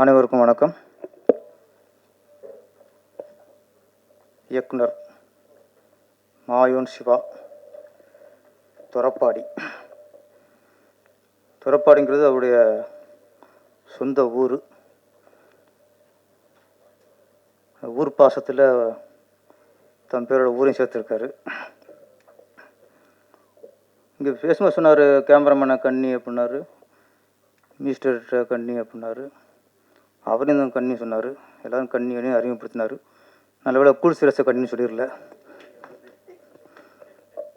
அனைவருக்கும் வணக்கம். இயக்குனர் மாயோன் சிவா துறப்பாடி. துறப்பாடிங்கிறது அவருடைய சொந்த ஊர். ஊர் பாசத்தில் தன் பேரோட ஊரையும் சேர்த்துருக்காரு. இங்கே பேசும்போது சொன்னார் கேமராமேனை கண்ணி அப்படின்னாரு மினிஸ்டர்கிட்ட கண்ணி அப்படின்னாரு. அவரையும் தான் கண்ணி சொன்னார். எல்லாரும் கண்ணி கண்ணி அறிமுகப்படுத்தினார். நல்ல கூல் சிரசை கண்ணின்னு சொல்லிடல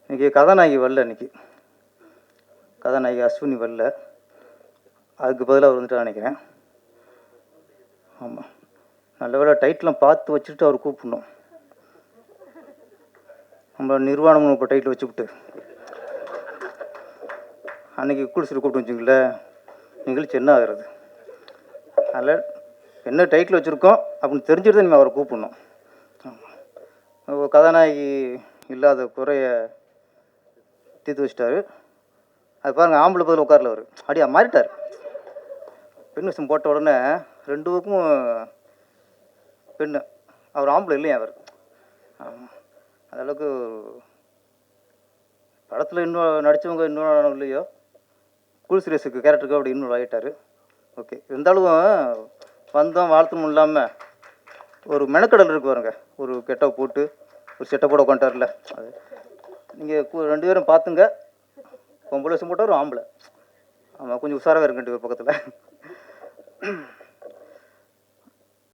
இன்றைக்கி கதாநாயகி வரல இன்றைக்கி கதாநாயகி அஸ்வினி வரல. அதுக்கு பதிலாக அவர் வந்துட்டு நினைக்கிறேன். ஆமாம் நல்ல வேளை டைட்டிலாம் பார்த்து வச்சுட்டு அவர் கூப்பிடணும். நம்ம நிர்வாணம்னு இப்போ டைட்டில் வச்சுக்கிட்டு. அன்னைக்கு குளிச்சுட்டு கூப்பிட்டு வச்சுங்களேன் நிகழ்ச்சி என்ன ஆகிறது? அதில் என்ன டைட்டில் வச்சுருக்கோம் அப்படின்னு தெரிஞ்சுட்டு நீங்கள் அவரை கூப்பிடணும். கதாநாயகி இல்லாத குறைய தீர்த்து வச்சிட்டாரு. அது பாருங்கள் ஆம்பளை பதில் உட்காரல அவர். அப்படியா மாறிட்டார். பெண் விஷயம் போட்ட உடனே ரெண்டு பக்கமும் பெண்ணு. அவர் ஆம்பளை இல்லையா அவர்? ஆமாம் அந்த அளவுக்கு படத்தில் இன்னும் நடித்தவங்க இன்னும் இல்லையோ? கூல் சீரியஸுக்கு கேரக்டருக்கு அப்படி இன்னும் ஆகிட்டார் ஓகே இருந்தாலும் வந்தோம் வாழ்த்தமும் இல்லாமல் ஒரு மெனக்கடல் இருக்கு பாருங்க. ஒரு கெட்டப் போட்டு ஒரு செட்டப்போட உட்காந்துட்டார்ல அது நீங்கள் ரெண்டு பேரும் பார்த்துங்க. பொம்பளை வருஷம் போட்டார் ஆம்பளை. ஆமாம் கொஞ்சம் உஷாராக இருக்கு ரெண்டு பேர் பக்கத்தில்.